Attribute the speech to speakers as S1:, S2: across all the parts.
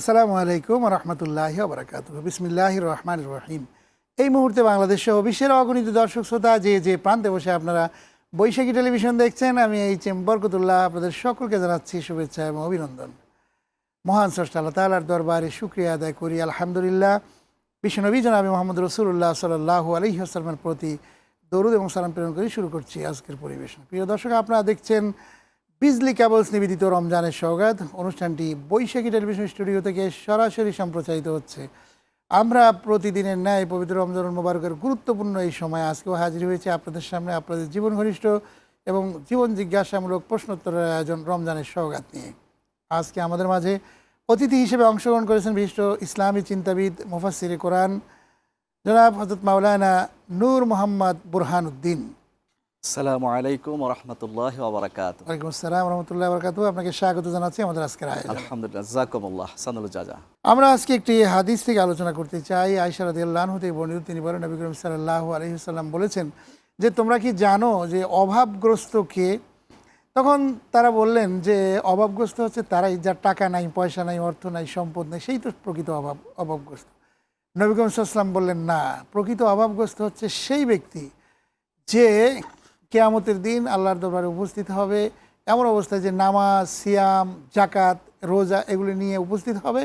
S1: আসসালামু আলাইকুম রহমতুল্লাহ বরকাত বিসমিল্লাহ রহমান রহিম। এই মুহূর্তে বাংলাদেশ সহ বিশ্বের অগণিত দর্শক শ্রোতা যে যে প্রান্তে বসে আপনারা বৈশাখী টেলিভিশন দেখছেন, আমি এই চেম বরকতুল্লাহ আপনাদের সকলকে জানাচ্ছি শুভেচ্ছা এবং অভিনন্দন। মহান স্রষ্টা আল্লাহ তালার দরবারে শুক্রিয়া আদায় করি। আলহামদুলিল্লাহ। বিশ্বনবী জনাবি মোহাম্মদ রসুল্লাহ সাল্লাহ আলহি আসসালামের প্রতি দরুদ এবং সালাম প্রেরণ করে। শুরু করছি আজকের পরিবেশন। প্রিয় দর্শক, আপনারা দেখছেন বিজলি কেবলস নিবেদিত রমজানের সৌগাত অনুষ্ঠানটি বৈশাখী টেলিভিশন স্টুডিও থেকে সরাসরি সম্প্রচারিত হচ্ছে। আমরা প্রতিদিনের ন্যায় পবিত্র রমজান মোবারকের গুরুত্বপূর্ণ এই সময় আজকেও হাজির হয়েছে আপনাদের সামনে আপনাদের জীবন ঘনিষ্ঠ এবং জীবন জিজ্ঞাসামূলক প্রশ্নোত্তরের আয়োজন রমজানের সৌগাত নিয়ে। আজকে আমাদের মাঝে অতিথি হিসেবে অংশগ্রহণ করেছেন বিশিষ্ট ইসলামী চিন্তাবিদ মুফাসির কোরআন। জনাব হজরত মাওলানা নূর মোহাম্মদ বুরহান উদ্দিন
S2: আসসালামু আলাইকুম রহমতুল্লাহ ওবরাকাত
S1: ওয়ালাইকুম আসসালাম রহমতুল্লাহ বরকাত আপনাকে স্বাগত জানাচ্ছি আমাদের আজকের আয়োজন।
S2: আলহামদুলিল্লাহ জাকুমুল্লাহ সানুল জাজা।
S1: আমরা আজকে একটি হাদিস থেকে আলোচনা করতে চাই। আয়সা রাদিয়াল্লাহু থেকে বর্ণিত তিনি বলেন নবী করিম সাল্লাল্লাহু আলাইহি সাল্লাম বলেছেন যে তোমরা কি জানো যে অভাবগ্রস্ত কে? তখন তারা বললেন যে অভাবগ্রস্ত হচ্ছে তারাই যার টাকা নাই পয়সা নাই অর্থ নাই সম্পদ নেই সেই তো প্রকৃত অভাব অভাবগ্রস্ত। নবী করিম সাল্লাম বললেন না প্রকৃত অভাবগ্রস্ত হচ্ছে সেই ব্যক্তি যে কেয়ামতের দিন আল্লাহর দরবারে উপস্থিত হবে। এমন অবস্থায় যে নামাজ, সিয়াম জাকাত রোজা এগুলি নিয়ে উপস্থিত হবে।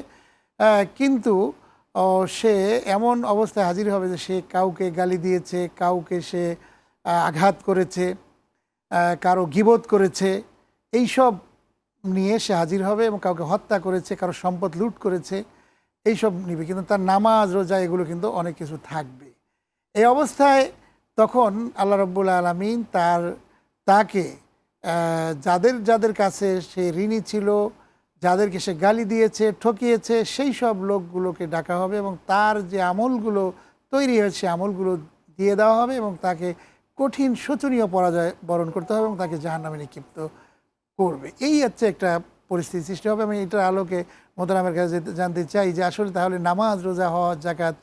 S1: কিন্তু সে এমন অবস্থায় হাজির হবে যে সে কাউকে গালি দিয়েছে, কাউকে সে আঘাত করেছে কারও গিবত করেছে। এইসব নিয়ে সে হাজির হবে এবং কাউকে হত্যা করেছে, কারও সম্পদ লুট করেছে। এইসব নিবে। কিন্তু তার নামাজ, রোজা এগুলো কিন্তু অনেক কিছু থাকবে। এই অবস্থায় তখন আল্লাহ রব্বুল আলমিন তার, তাকে যাদের যাদের কাছে সে ঋণী ছিল, যাদেরকে সে গালি দিয়েছে, ঠকিয়েছে, সেই সব লোকগুলোকে ডাকা হবে এবং তার যে আমলগুলো তৈরি হয়েছে আমলগুলো দিয়ে দেওয়া হবে এবং তাকে কঠিন শোচনীয় পরাজয় বরণ করতে হবে এবং তাকে জাহান্নামে নিক্ষিপ্ত করবে। এই হচ্ছে একটা পরিস্থিতি সৃষ্টি হবে আমি এটার আলোকে মোতারামের কাছে জানতে চাই যে আসলে তাহলে নামাজ, রোজা, হজ জাকাত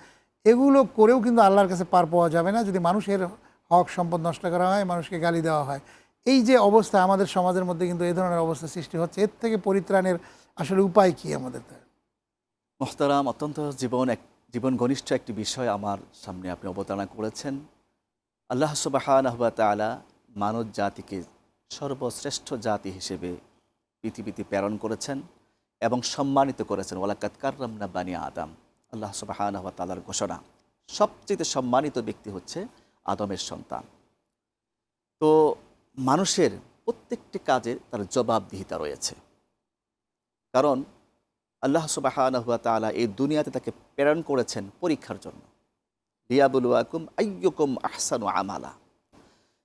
S1: এগুলো করেও কিন্তু আল্লাহর কাছে পার পাওয়া যাবে না যদি মানুষের হক সম্পদ নষ্ট করা হয়, মানুষকে গালি দেওয়া হয়। এই যে অবস্থা আমাদের সমাজের মধ্যে কিন্তু এই ধরনের অবস্থা সৃষ্টি হচ্ছে। এর থেকে পরিত্রাণের আসলে উপায় কি আমাদের
S2: মোহতারাম, অত্যন্ত জীবন এক, জীবন ঘনিষ্ঠ একটি বিষয় আমার সামনে আপনি অবতারণা করেছেন। আল্লাহ সুবাহান তালা মানব জাতিকে সর্বশ্রেষ্ঠ জাতি হিসেবে পৃথিবীতে প্রেরণ করেছেন এবং সম্মানিত করেছেন। ওলাকাত কার্রামনা বানি আদম। আল্লাহ সুবাহান তালার ঘোষণা। সবচেয়ে সম্মানিত ব্যক্তি হচ্ছে আদমের সন্তান। তো মানুষের প্রত্যেকটি কাজে তার জবাবদিহিতা রয়েছে। কারণ আল্লাহ সুবাহানহুয়া তালা এই দুনিয়াতে তাকে প্রেরণ করেছেন পরীক্ষার জন্য। রিয়াবুলুয়াকুম আইয়ুকুম আহসানু আমালা।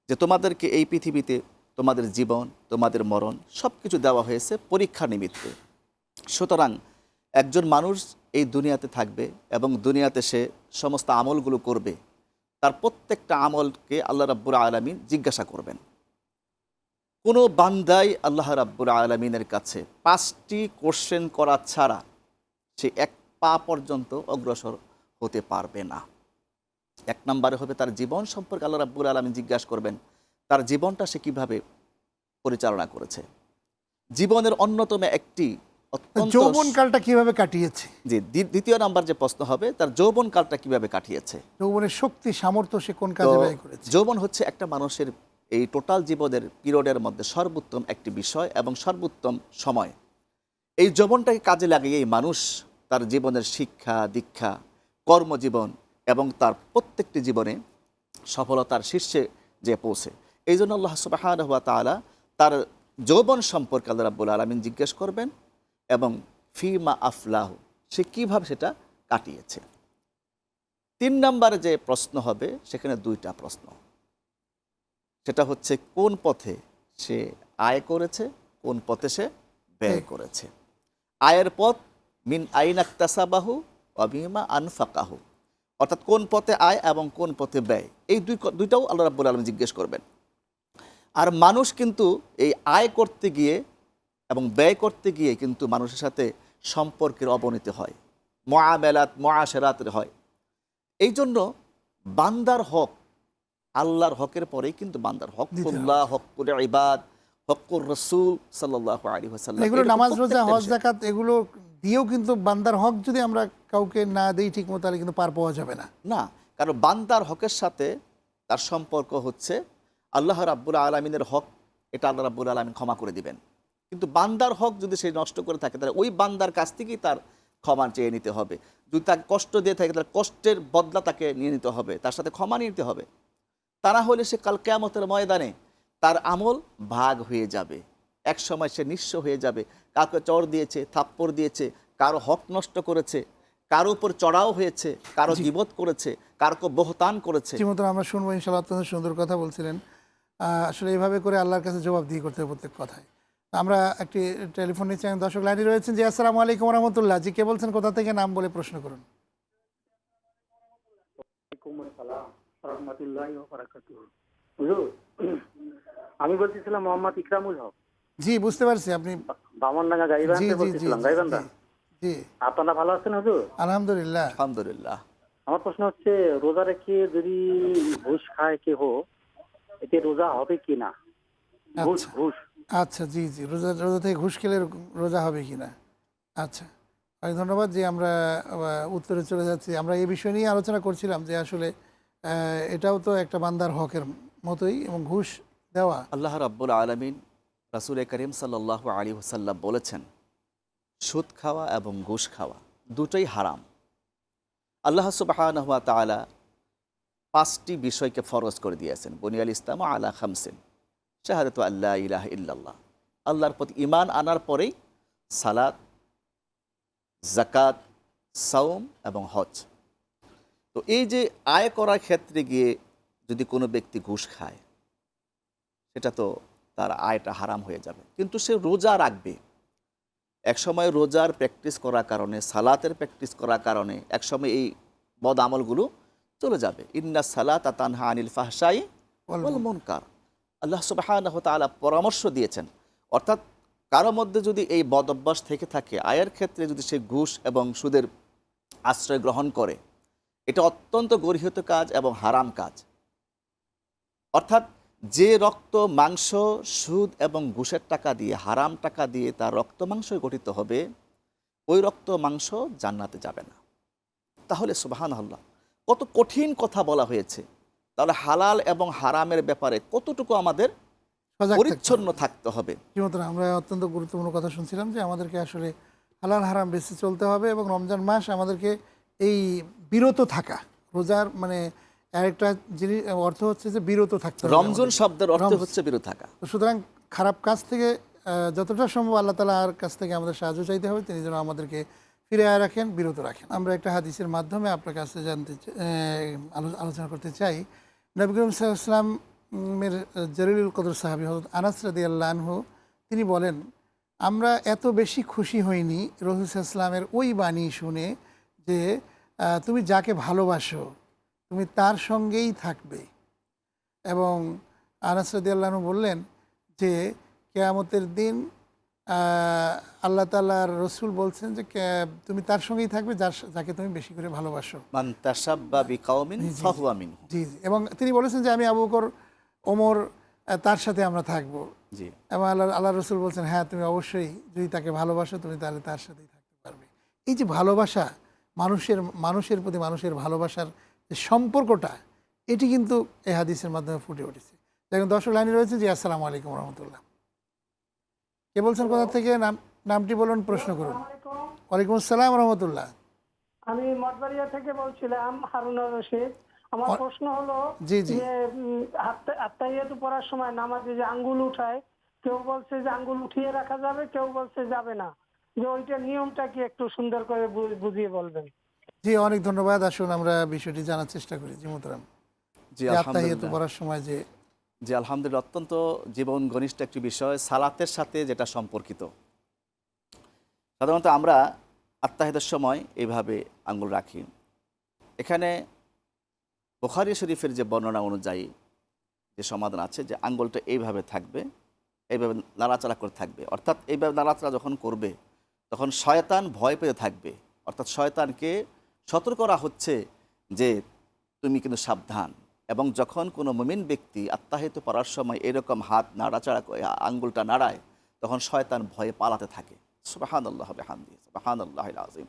S2: যে তোমাদেরকে এই পৃথিবীতে তোমাদের জীবন, তোমাদের মরণ সব কিছু দেওয়া হয়েছে পরীক্ষা নিমিত্তে। সুতরাং একজন মানুষ এই দুনিয়াতে থাকবে এবং দুনিয়াতে সে সমস্ত আমলগুলো করবে। তার প্রত্যেকটা আমলকে আল্লাহ রাব্বুর আলমিন জিজ্ঞাসা করবেন। কোনো বান্দাই আল্লাহ রাব্বুর আলমিনের কাছে পাঁচটি কোশ্চেন করা ছাড়া সে এক পা পর্যন্ত অগ্রসর হতে পারবে না। এক নম্বরে হবে তার জীবন সম্পর্কে আল্লাহ রাব্বুর আলমিন জিজ্ঞাসা করবেন, তার জীবনটা সে কীভাবে পরিচালনা করেছে? জীবনের অন্যতম একটি
S1: যৌবনকালটা কীভাবে কাটিয়েছে?
S2: জি দ্বিতীয় নাম্বার যে প্রশ্ন হবে তার যৌবনকালটা কীভাবে কাটিয়েছে?
S1: যৌবনের শক্তি সামর্থ্য সে কোন কাজে ব্যয় করেছে?
S2: যৌবন হচ্ছে একটা মানুষের এই টোটাল জীবনের পিরিয়ডের মধ্যে সর্বোত্তম একটি বিষয় এবং সর্বোত্তম সময়। এই যৌবনটাকে কাজে লাগিয়ে এই মানুষ তার জীবনের শিক্ষা দীক্ষা কর্মজীবন এবং তার প্রত্যেকটি জীবনে সফলতার শীর্ষে যে পৌঁছে। এই জন্য আল্লাহ তালা তার যৌবন সম্পর্কে আল্লাহ রাব্বুল আলমিন জিজ্ঞেস করবেন এবং ফিমা আফলাহ সে কীভাবে সেটা কাটিয়েছে? তিন নম্বরে যে প্রশ্ন হবে সেখানে দুইটা প্রশ্ন। সেটা হচ্ছে কোন পথে সে আয় করেছে কোন পথে সে ব্যয় করেছে? আয়ের পথ মিন আইন আক্তাসাবাহু অবিমা আনফাকাহু। অর্থাৎ কোন পথে আয় এবং কোন পথে ব্যয়? এই দুই দুইটাও আল্লাহ রাব্বুল আলম জিজ্ঞেস করবেন। আর মানুষ কিন্তু এই আয় করতে গিয়ে এবং ব্যয় করতে গিয়ে কিন্তু মানুষের সাথে সম্পর্কের অবনতি হয় মহামেলাত মহাশেরাতের হয়। এই জন্য বান্দার হক আল্লাহর হকের পরেই কিন্তু বান্দার হকুল্লাহ হকুল ইবাদ হকুর রসুল সাল্লাহ আলী হাসাল্লাম
S1: এগুলো নামাজ রোজা হজ জাকাত এগুলো দিয়েও কিন্তু বান্দার হক যদি আমরা কাউকে না দিই ঠিক মতো তাহলে কিন্তু পার পাওয়া যাবে না।
S2: না কারণ বান্দার হকের সাথে তার সম্পর্ক হচ্ছে আল্লাহ রাব্বুল আলমিনের হক এটা আল্লাহ রাব্বুল আলমিন ক্ষমা করে দিবেন। কিন্তু বান্দার হক যদি সে নষ্ট করে থাকে তাহলে ওই বান্দার কাছ থেকেই তার ক্ষমা চেয়ে নিতে হবে। যদি তাকে কষ্ট দিয়ে থাকে তাহলে কষ্টের বদলা তাকে নিয়ে নিতে হবে তার সাথে ক্ষমা নিয়ে নিতে হবে। তা না হলে সে কাল কেয়ামতের ময়দানে তার আমল ভাগ হয়ে যাবে। এক সময় সে নিঃস্ব হয়ে যাবে। কাউকে চর দিয়েছে থাপ্পড় দিয়েছে কারও হক নষ্ট করেছে কারও উপর চড়াও হয়েছে কারও গিবত করেছে কারও বহতান করেছে।
S1: আমরা শুনব ইনশাল্লাহ অত্যন্ত সুন্দর কথা বলছিলেন। আসলে এইভাবে করে আল্লাহর কাছে জবাব দিয়ে করতে হবে প্রত্যেক কথায়। আমরা একটি টেলিফোন নিচ্ছি দর্শক লাইনে রয়েছেন। জি আসসালামু আলাইকুম রহমতুল্লাহ জি কে বলছেন? কোথা থেকে নাম বলে প্রশ্ন করুন।
S3: ওয়ালাইকুম আসসালাম রহমতুল্লাহ বারাকাতুহ। হুজুর আমি বলতেছিলাম মোহাম্মদ ইকরামুল হক।
S1: জি বুঝতে পারছি আপনি।
S3: বামনডাঙ্গা গাইবান্ধা
S1: জি
S3: থেকে
S1: জি,
S3: গাইবান্ধা
S1: জি, জি।
S3: আপনারা ভালো আছেন হুজুর?
S1: আলহামদুলিল্লাহ।
S2: আলহামদুলিল্লাহ।
S3: আমার প্রশ্ন হচ্ছে রোজা রেখে যদি ঘুষ খায় কেহ এতে রোজা হবে কি না? ঘুষ
S1: আচ্ছা।
S3: ঘুষ।
S1: আচ্ছা জি জি। রোজা রোজা থেকে ঘুষ খেলে রোজা হবে কি না? আচ্ছা। অনেক ধন্যবাদ যে আমরা উত্তরে চলে যাচ্ছি। আমরা এই বিষয় নিয়ে আলোচনা করছিলাম যে আসলে এটাও তো একটা বান্দার হকের মতোই এবং ঘুষ দেওয়া।
S2: আল্লাহ রাব্বুল আলমিন রাসুল করিম সাল্লাহ আলী ওসাল্লাম বলেছেন, সুদ খাওয়া এবং ঘুষ খাওয়া দুটোই হারাম। আল্লাহ তালা পাঁচটি বিষয়কে ফরজ করে দিয়েছেন। বনিয়াল ইসলাম আলা খামসিন। শাহাদত আল্লাহ ইলাহ ইল্লাল্লাহ। আল্লাহর প্রতি ইমান আনার পরেই সালাত জাকাত সাওম এবং হজ। তো এই যে আয় করার ক্ষেত্রে গিয়ে যদি কোনো ব্যক্তি ঘুষ খায়, সেটা তো তার আয়টা হারাম হয়ে যাবে। কিন্তু সে রোজা রাখবে। একসময় রোজার প্র্যাকটিস করার কারণে, সালাতের প্র্যাকটিস করার কারণে একসময় এই বদ আমলগুলো চলে যাবে। ইন্না সালাত তানহা আনিল ফাহসাই মুনকার। আল্লাহ তাআলা পরামর্শ দিয়েছেন। অর্থাৎ কারও মধ্যে যদি এই বদ অভ্যাস থেকে থাকে, আয়ের ক্ষেত্রে যদি সে ঘুষ এবং সুদের আশ্রয় গ্রহণ করে, এটা অত্যন্ত গর্হিত কাজ এবং হারাম কাজ। অর্থাৎ যে রক্ত, মাংস, সুদ এবং ঘুষের টাকা দিয়ে, হারাম টাকা দিয়ে তার রক্ত, মাংস গঠিত হবে, ওই রক্ত, মাংস জান্নাতে যাবে না। তাহলে সুবাহান আল্লাহ কত কঠিন কথা বলা হয়েছে। তাহলে হালাল এবং হারামের ব্যাপারে কতটুকু আমাদের। পরিচ্ছন্ন থাকতে হবে?
S1: আমরা অত্যন্ত গুরুত্বপূর্ণ কথা শুনছিলাম যে আমাদেরকে আসলে হালাল হারাম বেশি চলতে হবে এবং রমজান মাস আমাদেরকে এই বিরত থাকা রোজার মানে আরেকটা জিনিস অর্থ হচ্ছে যে বিরত থাকতে হবে
S2: রমজান শব্দের অর্থ হচ্ছে বিরত থাকা।
S1: সুতরাং খারাপ কাজ থেকে যতটা সম্ভব আল্লাহ তালার কাছ থেকে আমাদের সাহায্য চাইতে হবে তিনি যেন আমাদেরকে ফিরে আয় রাখেন বিরত রাখেন। আমরা একটা হাদিসের মাধ্যমে আপনার কাছে জানতে আলোচনা করতে চাই নবী করিম জরিলুল কদর সাহাবি হজরত আনাস রাদি আল্লাহু তিনি বলেন, আমরা এত বেশি খুশি হইনি রহুল ইসলামের ওই বাণী শুনে যে তুমি যাকে ভালোবাসো, তুমি তার সঙ্গেই থাকবে। এবং আনাস রাদিয়াল্লাহু বললেন যে, কেয়ামতের দিন আল্লাহ তালার রসুল বলছেন যে তুমি তার সঙ্গেই থাকবে যার যাকে তুমি বেশি করে ভালোবাসো।
S2: মান
S1: জি, এবং তিনি বলেছেন যে আমি আবু বকর ওমর তার সাথে আমরা থাকব।
S2: জি।
S1: এবং আল্লাহ আল্লাহ রসুল বলছেন হ্যাঁ তুমি অবশ্যই যদি তাকে ভালোবাসো তুমি তাহলে তার সাথেই থাকতে পারবে। এই যে ভালোবাসা মানুষের মানুষের প্রতি মানুষের ভালোবাসার যে সম্পর্কটা এটি কিন্তু এই হাদিসের মাধ্যমে ফুটে উঠেছে। দেখুন দর্শক লাইনে রয়েছে জি আসসালামু আলাইকুম রহমতুল্লাহ। কে বলছেন কোথা থেকে নাম নামটি বলুন প্রশ্ন করুন। ওয়ালাইকুম আসসালাম রহমতুল্লাহ।
S4: আমি মঠবাড়িয়া থেকে বলছিলাম হারুনা রশিদ। আমার প্রশ্ন হলো
S1: জি, জি।
S4: যে উম, পড়ার সময় নামাজে যে আঙ্গুল উঠায় কেউ বলছে যে আঙ্গুল উঠিয়ে রাখা যাবে কেউ বলছে যাবে না। যে ওইটা নিয়মটা কি একটু সুন্দর করে বুঝিয়ে বলবেন?
S1: জি অনেক ধন্যবাদ। আসুন আমরা বিষয়টি জানার চেষ্টা করি জি মোতরাম
S2: জি
S1: যে আত্মাহিয়াতু পড়ার সময় যে
S2: যে আলহামদুলিল্লাহ অত্যন্ত জীবন ঘনিষ্ঠ একটি বিষয়, সালাতের সাথে যেটা সম্পর্কিত। সাধারণত আমরা আত্মাহিদের সময় এইভাবে আঙ্গুল রাখি। এখানে বুখারি শরীফের যে বর্ণনা অনুযায়ী যে সমাধান আছে, যে আঙ্গুলটা এইভাবে থাকবে, এইভাবে নাড়াচাড়া করে থাকবে। অর্থাৎ এইভাবে নাড়াচাড়া যখন করবে, তখন শয়তান ভয় পেতে থাকবে। অর্থাৎ শয়তানকে সতর্ক করা হচ্ছে যে, তুমি কিন্তু সাবধান। এবং যখন কোনো মুমিন ব্যক্তি আত্মাহিত পড়ার সময় এরকম হাত নাড়াচাড়া করে আঙ্গুলটা নাড়ায় তখন শয়তান ভয়ে পালাতে থাকে। সুবাহান আল্লাহ হামদি সুবাহান আল্লাহ আজিম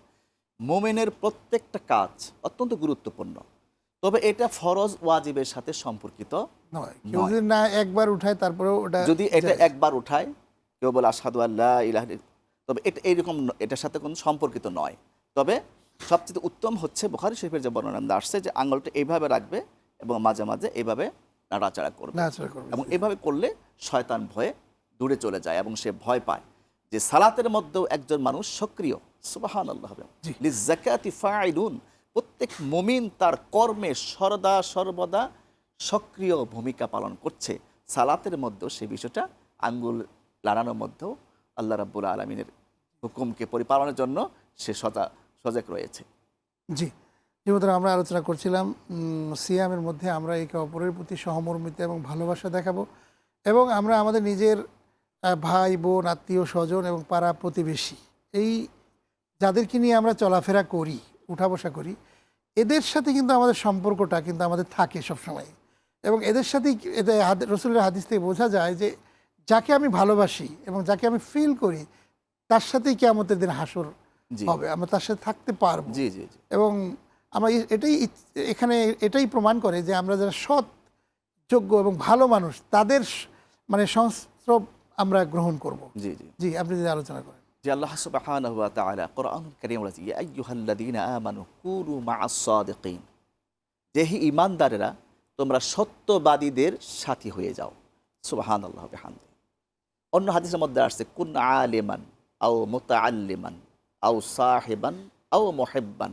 S2: মোমেনের প্রত্যেকটা কাজ অত্যন্ত গুরুত্বপূর্ণ। তবে এটা ফরজ ওয়াজিবের সাথে সম্পর্কিত।
S1: যদি না একবার উঠায় তারপরেও ওটা
S2: যদি এটা একবার উঠায় কেউ বলে আসাদু আল্লাহ ইলাহ তবে এটা এইরকম এটার সাথে কোনো সম্পর্কিত নয়। তবে সবচেয়ে উত্তম হচ্ছে বুখারি শরীফের যে বর্ণনা আসছে যে আঙুলটা এইভাবে রাখবে এবং মাঝে মাঝে এভাবে নাড়াচাড়া করবে। এবং। এভাবে করলে শয়তান ভয়ে দূরে চলে যায় এবং সে ভয় পায় যে সালাতের মধ্যেও একজন মানুষ সক্রিয়। সুবাহান আল্লাহ
S1: জি।
S2: জাকাতি ফাইলুন প্রত্যেক মুমিন তার কর্মে সর্দা সর্বদা সক্রিয় ভূমিকা পালন করছে। সালাতের মধ্যেও সে বিষয়টা আঙ্গুল লাড়ানোর মধ্যেও আল্লাহ রাব্বুল আলমিনের হুকুমকে পরিপালনের জন্য সে সজা সজাগ রয়েছে।
S1: জি। যেমন আমরা আলোচনা করছিলাম সিয়ামের মধ্যে আমরা একে অপরের প্রতি সহমর্মিতা এবং ভালোবাসা দেখাবো এবং আমরা আমাদের নিজের ভাই বোন আত্মীয় স্বজন এবং পাড়া প্রতিবেশী এই যাদেরকে নিয়ে আমরা চলাফেরা করি উঠা বসা করি এদের সাথে কিন্তু আমাদের সম্পর্কটা কিন্তু আমাদের থাকে সবসময় এবং এদের সাথেই হাদ- রসুলের হাদিস থেকে বোঝা যায় যে যাকে আমি ভালোবাসি এবং যাকে আমি ফিল করি তার সাথেই কেমতের দিন হাসর হবে আমরা তার সাথে থাকতে পারব
S2: জি জি জি।
S1: এবং আমরা এটাই এখানে এটাই প্রমাণ করে যে আমরা যারা সৎ যোগ্য এবং ভালো মানুষ তাদের মানে সংস্রব আমরা গ্রহণ করব।
S2: জি জি।
S1: জি আপনি যদি আলোচনা করেন।
S2: যে আল্লাহ সুবহানাহু ওয়া তাআলা কোরআনুল কারীম বলেছে ইয়া আইয়ুহাল্লাযীনা আমানু কুনু মা'আস সাদিকিন। যে হি ঈমানদারেরা তোমরা সত্যবাদীদের সাথী হয়ে যাও। সুবহানাল্লাহ বিহামদি। অন্য হাদিসের মধ্যে আসছে কুন আলিমান আও মুতাআল্লিমান আও সাহিবান আও মুহিব্বান।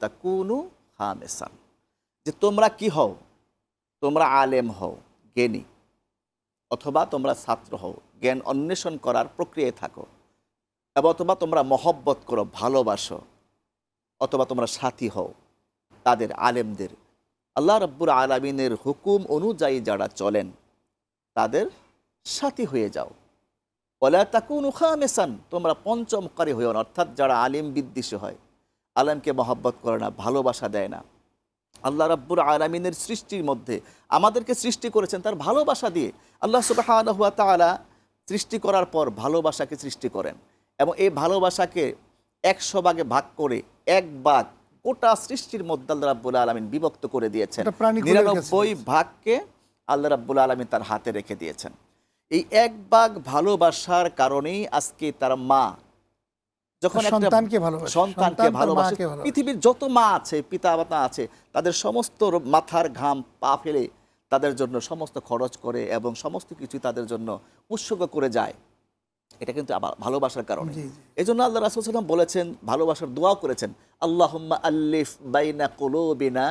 S2: তাকুনু খামিসান যে তোমরা কি হও? তোমরা আলেম হও, জ্ঞানী। অথবা তোমরা ছাত্র হও, জ্ঞান অন্বেষণ করার প্রক্রিয়ায় থাকো। অথবা তোমরা মহব্বত করো, ভালোবাসো। অথবা তোমরা সাথী হও, তাদের আলেমদের। আল্লাহ রব্বুর আলমিনের হুকুম অনুযায়ী যারা চলেন, তাদের সাথী হয়ে যাও। ওলা তাকুন উখামেসান তোমরা পঞ্চমকারী না, অর্থাৎ যারা আলিম বিদ্বেষী হয়। আলেমকে মহব্বত করে না ভালোবাসা দেয় না। আল্লাহ রাব্বুর আলমিনের সৃষ্টির মধ্যে আমাদেরকে সৃষ্টি করেছেন তার ভালোবাসা দিয়ে। আল্লাহ সুবাহ তাআলা সৃষ্টি করার পর ভালোবাসাকে সৃষ্টি করেন এবং এই ভালোবাসাকে একশো ভাগে ভাগ করে এক ভাগ গোটা সৃষ্টির মধ্যে আল্লাহ রাব্বুল আলমিন বিভক্ত করে দিয়েছেন। নিরানব্বই ভাগকে আল্লাহ রাব্বুল আলমিন তার হাতে রেখে দিয়েছেন। এই এক ভাগ ভালোবাসার কারণেই আজকে তার মা যখন
S1: সন্তানকে ভালোবাসে,
S2: সন্তানকে ভালোবাসে পৃথিবীর যত মা আছে পিতা মাতা আছে তাদের সমস্ত মাথার ঘাম পা ফেলে তাদের জন্য সমস্ত খরচ করে এবং সমস্ত কিছু তাদের জন্য উৎসর্গ করে যায়। এটা কিন্তু আবার ভালোবাসার কারণে। এই জন্য আল্লাহ রাসুল সাল্লাম বলেছেন ভালোবাসার দোয়াও করেছেন আল্লাহুম্মা আল্লিফ বাইনা কুলুবিনা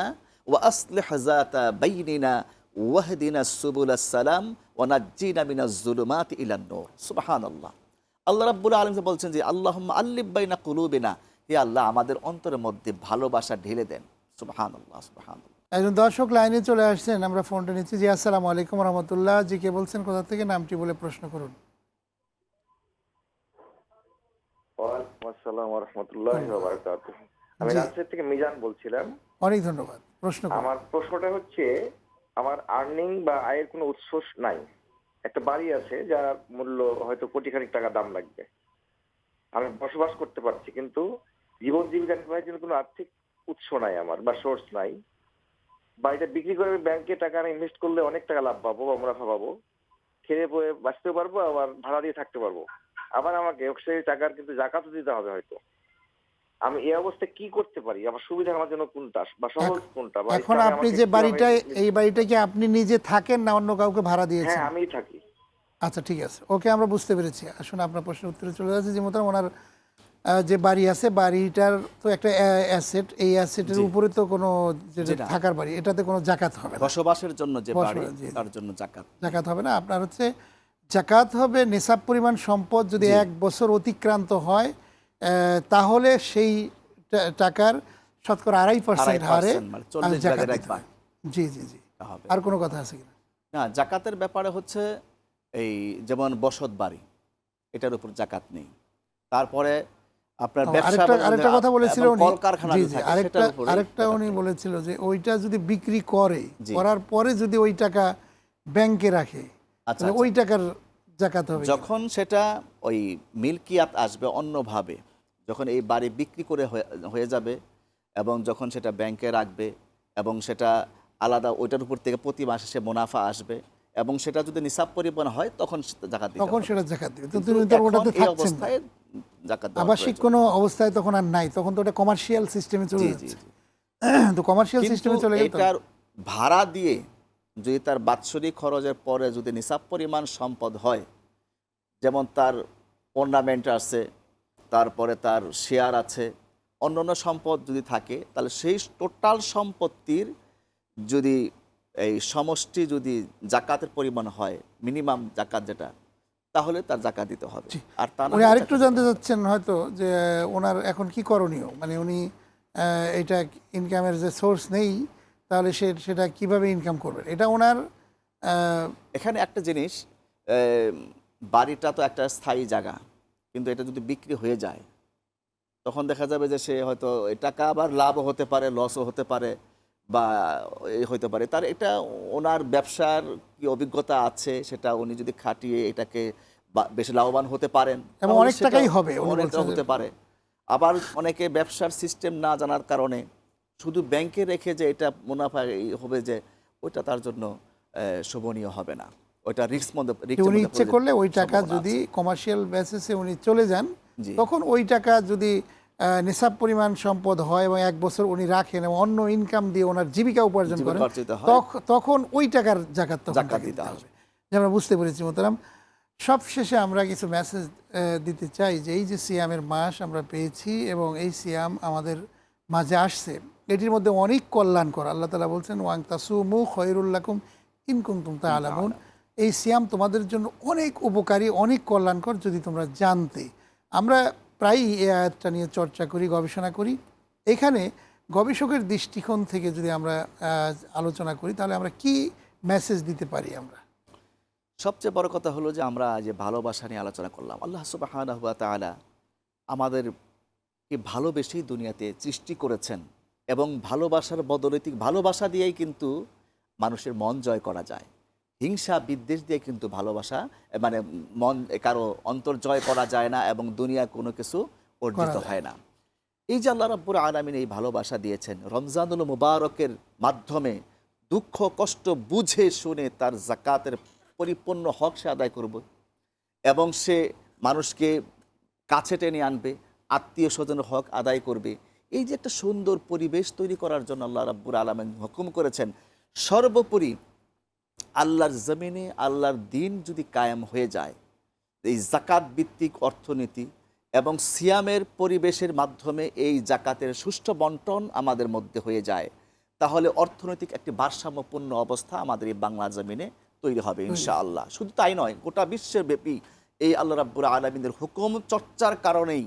S2: ওয়া আসলিহ যাতা বাইনিনা ওয়াহদিনা সুবুলাস সালাম ওয়া নাজ্জিনা মিনাজ জুলুমাতি ইলান নূর। সুবহানাল্লাহ। আল্লাহ রাব্বুল আলামিন বলছেন যে আল্লাহুম্মা আল্লিফ বাইনা কুলুবিনা। হে আল্লাহ আমাদের অন্তরের মধ্যে ভালোবাসা ঢেলে দেন। সুবহানাল্লাহ সুবহানাল্লাহ।
S1: একজন দর্শক লাইনে চলে আসছেন আমরা ফোনটা নিচ্ছি। জি আসসালামু আলাইকুম রহমতুল্লাহ। জি কে বলছেন কোথা থেকে নামটি বলে প্রশ্ন করুন।
S5: ওয়ালাইকুম আসসালাম রহমতুল্লাহ আমি রাজশাহী থেকে মিজান বলছিলাম।
S1: অনেক ধন্যবাদ। প্রশ্ন
S5: আমার প্রশ্নটা হচ্ছে আমার আর্নিং বা আয়ের কোনো উৎস নাই। একটা বাড়ি আছে যার মূল্য হয়তো কোটি খানিক টাকা দাম লাগবে। আমি বসবাস করতে পারছি, কিন্তু জীবন জীবিকা নির্বাহের জন্য কোনো আর্থিক উৎস নাই আমার বা সোর্স নাই। বাড়িটা বিক্রি করে আমি ব্যাংকে টাকা ইনভেস্ট করলে অনেক টাকা লাভ পাবো বা মুনাফা পাবো। খেয়ে পয়ে বাঁচতে পারব, আবার ভাড়া দিয়ে থাকতে পারব। আবার আমাকে সেই টাকার কিন্তু জাকাতও দিতে হবে হয়তো। আমি এই অবস্থায় কি করতে পারি? আমার সুবিধা আমার জন্য কোনটা? বা সহজ কোনটা?
S1: এখন আপনি যে বাড়িটায় এই বাড়িটা কি আপনি নিজে থাকেন না অন্য কাউকে ভাড়া দিয়েছেন?
S5: হ্যাঁ আমিই থাকি।
S1: আচ্ছা ঠিক আছে। ওকে আমরা বুঝতে পেরেছি। আসুন আপনার প্রশ্নের উত্তরে চলে যাচ্ছে। যে ওনার যে বাড়ি আছে বাড়িটার তো একটা অ্যাসেট এই অ্যাসেটের উপরে তো কোনো থাকার বাড়ি এটাতে কোনো জাকাত হবে না।
S2: বসবাসের জন্য যে বাড়ি। তার জন্য জাকাত।
S1: জাকাত হবে না। আপনার হচ্ছে জাকাত হবে নেশাব পরিমাণ সম্পদ যদি এক বছর অতিক্রান্ত হয় তাহলে সেই টাকার শতকরা আড়াই পার্সেন্ট হারে
S2: 2.5% মানে 40
S1: আহ, জাকাত
S2: ভাগের এক
S1: দিতে
S2: ভাগ।
S1: জি জি জি। আর কোনো কথা আছে কিনা?
S2: না জাকাতের ব্যাপারে হচ্ছে এই যেমন বসত বাড়ি এটার উপর জাকাত নেই। তারপরে আপনার ব্যবসা
S1: আরেকটা কথা বলেছিল উনি আরেকটা আরেকটা উনি বলেছিল যে ওইটা যদি বিক্রি করে করার পরে যদি ওই টাকা ব্যাংকে রাখে
S2: আচ্ছা,
S1: তাহলে
S2: আচ্ছা।
S1: ওই টাকার জাকাত হবে
S2: যখন সেটা ওই মিল্কিয়াত আসবে অন্যভাবে যখন এই বাড়ি বিক্রি করে হয়ে- হয়ে যাবে এবং যখন সেটা ব্যাংকে রাখবে এবং সেটা আলাদা ওইটার উপর থেকে প্রতি মাসে সে মুনাফা আসবে এবং সেটা যদি নিসাব পরিমাণ হয় তখন জাকাত দিতে
S1: তখন সেটা জাকাত দিবে তো
S2: কিন্তু
S1: তুমি তো ওটাতে থাকছেন।
S2: অবস্থায় জাকাত
S1: আবাসিক। কোনো অবস্থায় তখন আর নাই তখন তো ওটা কমার্শিয়াল সিস্টেমে চলে যাচ্ছে। তো কমার্শিয়াল সিস্টেমে চলে গেলে
S2: এটার ভাড়া দিয়ে যদি তার বাৎসরিক খরচের পরে যদি নিসাব পরিমাণ সম্পদ হয় যেমন তার অর্নামেন্ট আছে তারপরে তার শেয়ার আছে অন্যান্য সম্পদ যদি থাকে তাহলে সেই টোটাল সম্পত্তির যদি এই সমষ্টি যদি জাকাতের পরিমাণ হয় মিনিমাম জাকাত যেটা তাহলে তার জাকাত দিতে হবে। আর তা
S1: উনি আরেকটু জানতে। চাচ্ছেন হয়তো যে ওনার এখন কি করণীয়? মানে উনি এটা ইনকামের যে সোর্স নেই তাহলে সে সেটা কীভাবে ইনকাম করবেন এটা ওনার
S2: এখানে একটা জিনিস বাড়িটা তো একটা স্থায়ী জায়গা। কিন্তু এটা যদি বিক্রি হয়ে যায় তখন দেখা যাবে যে সে হয়তো টাকা আবার লাভও হতে পারে লসও হতে পারে বা এই হতে পারে। তার এটা ওনার ব্যবসার কি অভিজ্ঞতা আছে সেটা উনি যদি খাটিয়ে এটাকে বেশি লাভবান হতে পারেন
S1: এবং অনেক টাকাই হবে,
S2: অনেকটা হতে পারে। আবার অনেকে ব্যবসার সিস্টেম না জানার কারণে শুধু ব্যাংকে রেখে যে এটা মুনাফা হবে যে ওইটা তার জন্য শোভনীয় হবে না। ওইটা রিস্ক মধ্যে
S1: উনি ইচ্ছে করলে ওই টাকা যদি কমার্শিয়াল বেসিসে উনি চলে যান তখন ওই টাকা যদি নিসাব পরিমাণ সম্পদ হয় এবং এক বছর উনি রাখেন এবং অন্য ইনকাম দিয়ে ওনার জীবিকা উপার্জন করেন তখন ওই টাকার জাকাত
S2: জাকাত দিতে হবে।
S1: যে আমরা বুঝতে পেরেছি মোতারাম সব শেষে আমরা কিছু মেসেজ দিতে চাই যে এই যে সিয়ামের মাস আমরা পেয়েছি এবং এই সিয়াম আমাদের মাঝে আসছে এটির মধ্যে অনেক কল্যাণকর আল্লাহ তালা বলছেন ওয়াং তাসুমু খয়রুল্লাকুম ইনকুম তা আলামুন এই সিয়াম তোমাদের জন্য অনেক উপকারী, অনেক কল্যাণকর যদি তোমরা জানতে। আমরা প্রায়ই এই আয়াতটা নিয়ে চর্চা করি, গবেষণা করি। এখানে গবেষকের দৃষ্টিকোণ থেকে যদি আমরা আলোচনা করি, তাহলে আমরা কি মেসেজ দিতে পারি আমরা?
S2: সবচেয়ে বড় কথা হলো যে আমরা যে ভালোবাসা নিয়ে আলোচনা করলাম, আল্লাহ সুবাহানহুয়া তাআলা আমাদেরকে ভালোবেসেই দুনিয়াতে সৃষ্টি করেছেন এবং ভালোবাসার বদলৈতিক ভালোবাসা দিয়েই কিন্তু মানুষের মন জয় করা যায়। হিংসা বিদ্বেষ দিয়ে কিন্তু ভালোবাসা মানে মন কারও অন্তর জয় করা যায় না এবং দুনিয়া কোনো কিছু অর্জিত হয় না। এই যে আল্লাহ রাব্বুর আলামিন এই ভালোবাসা দিয়েছেন রমজানুল মুবারকের মাধ্যমে দুঃখ কষ্ট বুঝে শুনে তার জাকাতের পরিপূর্ণ হক সে আদায় করব এবং সে মানুষকে কাছে টেনে আনবে আত্মীয় স্বজনের হক আদায় করবে। এই যে একটা সুন্দর পরিবেশ তৈরি করার জন্য আল্লাহ রাব্বুর আলমেন হুকুম করেছেন সর্বোপরি আল্লাহর জমিনে আল্লাহর দিন যদি কায়েম হয়ে যায় এই জাকাত ভিত্তিক অর্থনীতি এবং সিয়ামের পরিবেশের মাধ্যমে এই জাকাতের সুষ্ঠু বন্টন আমাদের মধ্যে হয়ে যায় তাহলে অর্থনৈতিক একটি ভারসাম্যপূর্ণ অবস্থা আমাদের এই বাংলা জমিনে তৈরি হবে ইনশাআল্লাহ। শুধু তাই নয় গোটা বিশ্বের ব্যাপী এই আল্লাহ রাব্বুর আলমিনের হুকুম চর্চার কারণেই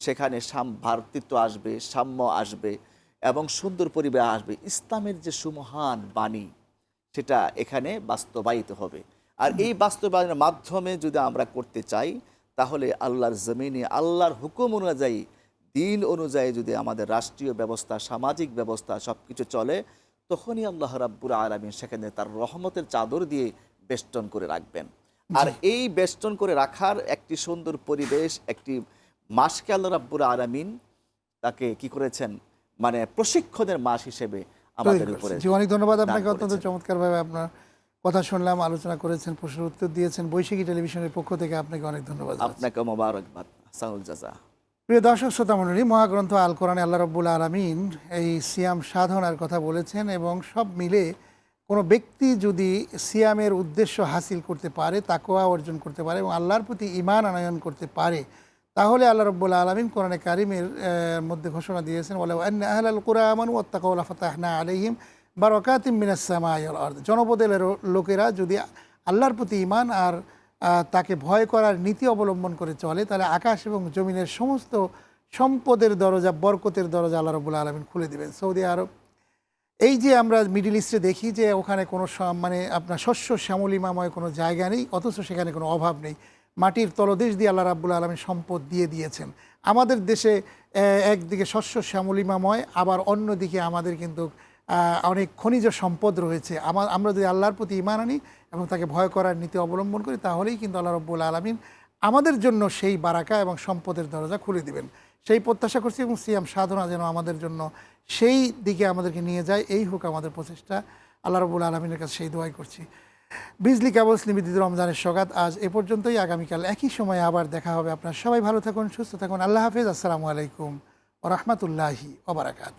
S2: সেখানে সাম ভারতৃত্ব আসবে সাম্য আসবে এবং সুন্দর পরিবেশ আসবে। ইসলামের যে সুমহান বাণী সেটা এখানে বাস্তবায়িত হবে। আর এই বাস্তবায়নের মাধ্যমে যদি আমরা করতে চাই তাহলে আল্লাহর জমিনে আল্লাহর হুকুম অনুযায়ী দিন অনুযায়ী যদি আমাদের রাষ্ট্রীয় ব্যবস্থা সামাজিক ব্যবস্থা সব কিছু চলে তখনই আল্লাহ রাব্বুর আলমিন সেখানে তার রহমতের চাদর দিয়ে বেষ্টন করে রাখবেন। আর এই বেষ্টন করে রাখার একটি সুন্দর পরিবেশ একটি মাসকে আল্লাহ রাব্বুর আলমিন তাকে কি করেছেন? মানে প্রশিক্ষণের মাস হিসেবে আমাদের উপরে
S1: জি অনেক ধন্যবাদ আপনাকে অত্যন্ত চমৎকারভাবে আপনার কথা শুনলাম আলোচনা করেছেন প্রশ্নের উত্তর দিয়েছেন। বৈশাখী টেলিভিশনের পক্ষ থেকে আপনাকে অনেক ধন্যবাদ
S2: আপনাকে মোবারকবাদ সাউল জাজা।
S1: প্রিয় দর্শক শ্রোতা মণ্ডলী মহাগ্রন্থ আল কোরআনে আল্লাহ রব্বুল আলমিন এই সিয়াম সাধনার কথা বলেছেন এবং সব মিলে কোনো ব্যক্তি যদি সিয়ামের উদ্দেশ্য হাসিল করতে পারে তাকোয়া অর্জন করতে পারে এবং আল্লাহর প্রতি ইমান আনয়ন করতে পারে তাহলে আল্লাহ রব্বুল আলমিন কোরআনে কারিমের মধ্যে ঘোষণা দিয়েছেন বলে কুরআমানু ওত্তাকাউলা ফাতাহনা আলাইহিম বারাকাতিম মিনাস সামাই ওয়াল আরদ। জনপদের লোকেরা যদি আল্লাহর প্রতি ইমান আর তাকে ভয় করার নীতি অবলম্বন করে চলে, তাহলে আকাশ এবং জমিনের সমস্ত সম্পদের দরজা, বরকতের দরজা আল্লাহ রবুল্লা আলমিন খুলে দেবেন। সৌদি আরব, এই যে আমরা মিডিল ইস্টে দেখি যে ওখানে কোনো মানে আপনার শস্য শ্যামলিমাময় কোনো জায়গা নেই, অথচ সেখানে কোনো অভাব নেই। মাটির তলদেশ দিয়ে আল্লাহ রাব্বুল আলমীর সম্পদ দিয়ে দিয়েছেন। আমাদের দেশে একদিকে শস্য শ্যামলিমাময়, আবার অন্যদিকে আমাদের কিন্তু অনেক খনিজ সম্পদ রয়েছে। আমার আমরা যদি আল্লাহর প্রতি ইমান আনি এবং তাকে ভয় করার নীতি অবলম্বন করি, তাহলেই কিন্তু আল্লাহ রব্বুল আলমিন আমাদের জন্য সেই বারাকা এবং সম্পদের দরজা খুলে দিবেন। সেই প্রত্যাশা করছি এবং সিয়াম সাধনা যেন আমাদের জন্য সেই দিকে আমাদেরকে নিয়ে যায়, এই হোক আমাদের প্রচেষ্টা। আল্লাহ রবুল আলমিনের কাছে সেই দোয়াই করছি। বিজলি কেবলস নিবেদিত রমজানের সগাত। আজ এ পর্যন্তই। আগামীকাল একই সময়ে আবার দেখা হবে। আপনার সবাই ভালো থাকুন, সুস্থ থাকুন। আল্লাহ হাফিজ। আসসালামু আলাইকুম ও রহমতুল্লাহি ওবরাকাত